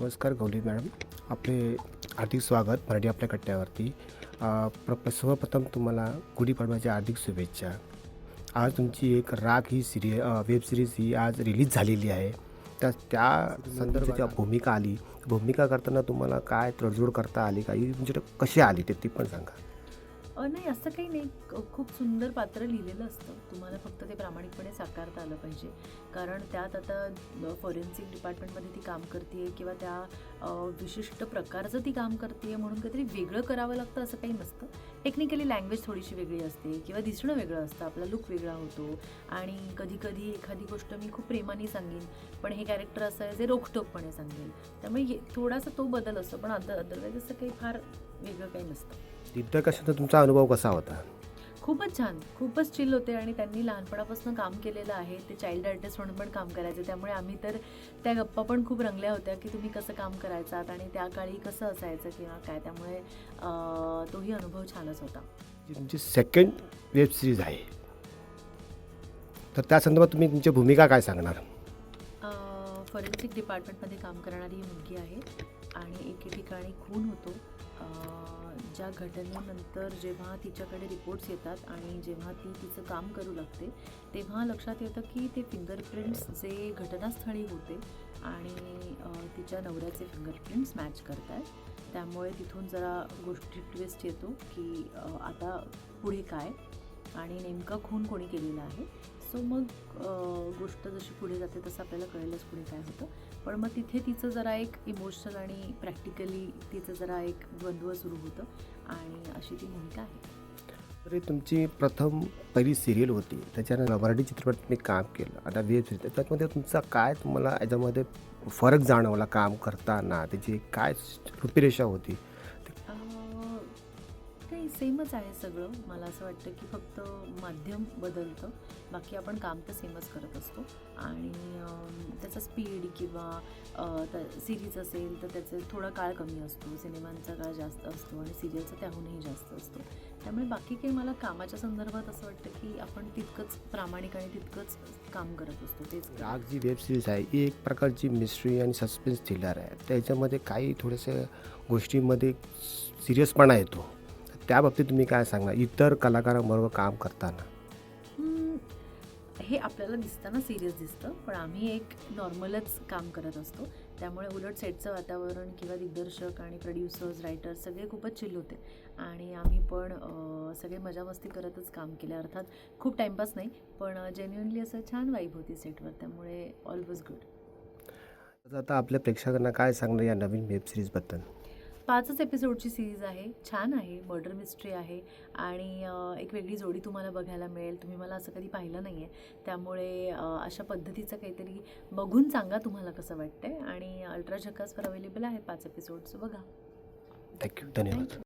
नमस्कार गौली मॅडम. आपले हार्दिक स्वागत मराठी आपल्या कट्ट्यावरती. प्र सर्वप्रथम तुम्हाला गुढीपाडव्याच्या हार्दिक शुभेच्छा. आज तुमची एक राग ही सिरिय वेब सिरीज ही आज रिलीज झालेली आहे. त्या त्या संदर्भात ज्या भूमिका आली भूमिका करताना तुम्हाला काय तडजोड करता आली का ही तुमच्याकडे कशी आली ते ती पण सांगा. नाही असं काही नाही. खूप सुंदर पात्र लिहिलेलं असतं. तुम्हाला फक्त ते प्रामाणिकपणे साकारता आलं पाहिजे. कारण त्यात आता फॉरेन्सिक डिपार्टमेंटमध्ये ती काम करते किंवा त्या विशिष्ट प्रकारचं ती काम करते म्हणून काहीतरी वेगळं करावं लागतं असं काही नसतं. टेक्निकली लँग्वेज थोडीशी वेगळी असते किंवा दिसणं वेगळं असतं. आपला लुक वेगळा होतो. आणि कधीकधी एखादी गोष्ट मी खूप प्रेमाने सांगेन पण हे कॅरेक्टर असं आहे जे रोखटोकपणे सांगेल. त्यामुळे हे- थोडासा तो बदल असतो पण अदर अदरवाईज असं काही फार वेगळं काही नसतं. दिग्दर्शकाचा तुमचा अनुभव कसा होता? खूपच छान. खूपच चिल होते आणि त्यांनी लहानपणापासून काम केलेलं आहे. ते चाइल्ड आर्टिस्ट म्हणून पण काम करायचे. त्यामुळे आम्ही तर त्या गप्पा पण खूप रंगल्या होत्या की तुम्ही कसं काम करायचात आणि त्या काळी कसं असायचं किंवा काय. त्यामुळे तोही अनुभव छानच होता. तुमची सेकंड वेब सिरीज आहे. तर त्या संदर्भात तुम्ही तुमची भूमिका काय सांगणार? फॉरेन्सिक डिपार्टमेंटमध्ये काम करणारी ही मुलगी आहे. आणि एके ठिकाणी खून होतो. ज्या घटनेनंतर जेव्हा तिच्याकडे रिपोर्ट्स येतात आणि जेव्हा ती तिचं काम करू लागते तेव्हा लक्षात येतं की ते फिंगरप्रिंट्स जे घटनास्थळी होते आणि तिच्या नवऱ्याचे फिंगरप्रिंट्स मॅच करत आहेत त्यामुळे तिथून जरा गोष्टी ट्विस्ट येतो की आता पुढे काय आणि नेमकं खून कोणी केलेला आहे. सो मग गोष्ट जशी पुढे जाते तसं आपल्याला कळेलच पुढे काय होतं. पण मग तिथे तिचं जरा एक इमोशनल आणि प्रॅक्टिकली तिचं जरा एक द्वंद्व सुरू होतं आणि अशी ती भूमिका आहे. अरे तुमची प्रथम पहिली सिरियल होती. त्याच्यानंतर मराठी चित्रपट तुम्ही काम केलं. आता वेब सिरीज त्याच्यामध्ये तुमचा काय तुम्हाला याच्यामध्ये फरक जाणवला काम करताना? त्याची काय रूपरेषा होती? काही सेमच आहे सगळं. मला असं वाटतं की फक्त माध्यम बदलतं. बाकी आपण काम तर सेमच करत असतो. आणि त्याचा स्पीड किंवा सिरीज असेल तर त्याचं थोडा काळ कमी असतो. सिनेमांचा काळ जास्त असतो आणि सिरियलचा त्याहूनही जास्त असतो. त्यामुळे बाकी काही मला कामाच्या संदर्भात असं वाटतं की आपण तितकंच प्रामाणिक आणि तितकंच काम करत असतो. तेच राग जी वेब सिरीज आहे ही एक प्रकारची मिस्ट्री आणि सस्पेन्स थ्रिलर आहे. त्याच्यामध्ये काही थोडेसे गोष्टीमध्ये सिरियसपणा येतो. त्या बाबतीत तुम्ही काय सांगणार? इतर कलाकारांबरोबर काम करताना. हे आपल्याला दिसताना सिरियस दिसतं पण आम्ही एक नॉर्मलच काम करत असतो. त्यामुळे उलट सेटचं वातावरण किंवा दिग्दर्शक आणि प्रोड्युसर्स रायटर्स सगळे खूपच चिल होते. आणि आम्ही पण सगळे मजा मस्ती करतच काम केलं. अर्थात खूप टाईमपास नाही पण जेन्युनली असं छान वाईब होती सेटवर त्यामुळे ऑल वॉज गुड आता आपल्या प्रेक्षकांना काय सांगणार या नवीन वेब सिरीजबद्दल पाचच एपिसोडची सिरीज आहे. छान आहे. मर्डर मिस्ट्री आहे. आणि एक वेगळी जोडी तुम्हाला बघायला मिळेल. तुम्ही मला असं कधी पाहिलं नाही आहे त्यामुळे अशा पद्धतीचं काहीतरी बघून सांगा तुम्हाला कसं वाटतंय. आणि अल्ट्रा झकासवर अवेलेबल आहे पाच एपिसोड्स बघा. थँक्यू धन्यवाद.